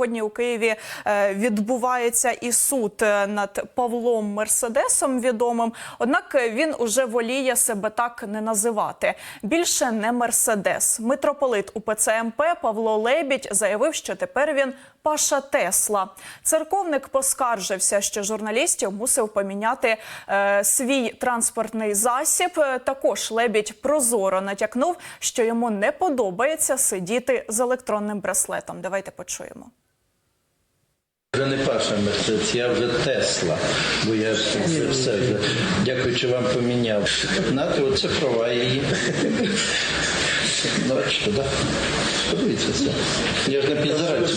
сьогодні у Києві е, відбувається і суд е, над Павлом Мерседесом відомим. Однак е, він уже воліє себе так не називати. Більше не Мерседес. Митрополит УПЦ МП Павло Лебідь заявив, що тепер він Паша Тесла. Церковник поскаржився, що журналістів мусив поміняти е, свій транспортний засіб. Також Лебідь прозоро натякнув, що йому не подобається сидіти з електронним браслетом. Давайте почуємо. Не Мерседес, я вже Тесла, бо я ж це все вже, дякуючи вам поміняв. Знаєте, оце права її. Ну, так? Подивіться це. Я ж на підзараці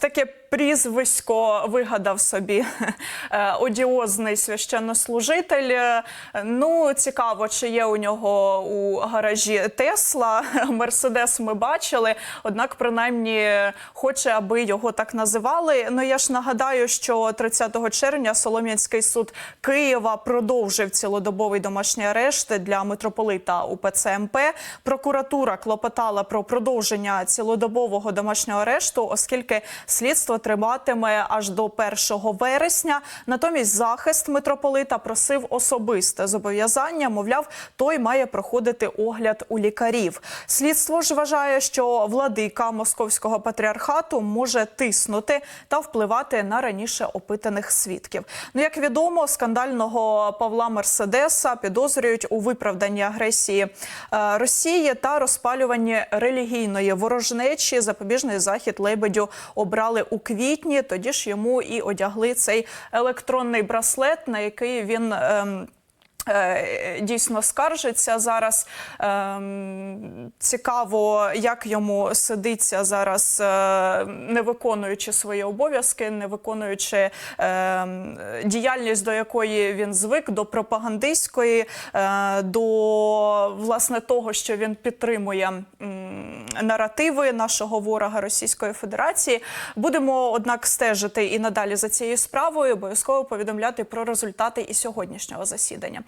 таке прізвисько вигадав собі е, одіозний священнослужитель. Е, Ну, цікаво, чи є у нього у гаражі Тесла. Мерседес ми бачили, однак, принаймні, хоче, аби його так називали. Ну я ж нагадаю, що 30 червня Солом'янський суд Києва продовжив цілодобовий домашній арешт для митрополита УПЦ МП. Прокуратура клопотала про продовження цілодобового домашнього арешту, оскільки слідство триватиме аж до 1 вересня. Натомість захист митрополита просив особисте зобов'язання. Мовляв, той має проходити огляд у лікарів. Слідство ж вважає, що владика московського патріархату може тиснути та впливати на раніше опитаних свідків. Ну як відомо, скандального Павла Мерседеса підозрюють у виправданні агресії е, Росії та розпалюванні релігійної ворожнечі. Запобіжний захід лебедю обрали у квітні. Тоді ж йому і одягли цей електронний браслет, на який він. ем, е, Дійсно скаржиться зараз. Ем, цікаво, як йому сидиться зараз, е, не виконуючи свої обов'язки, не виконуючи ем, діяльність, до якої він звик, до пропагандистської, е, до власне того, що він підтримує наративи нашого ворога Російської Федерації. Будемо однак стежити і надалі за цією справою. Обов'язково повідомляти про результати і сьогоднішнього засідання.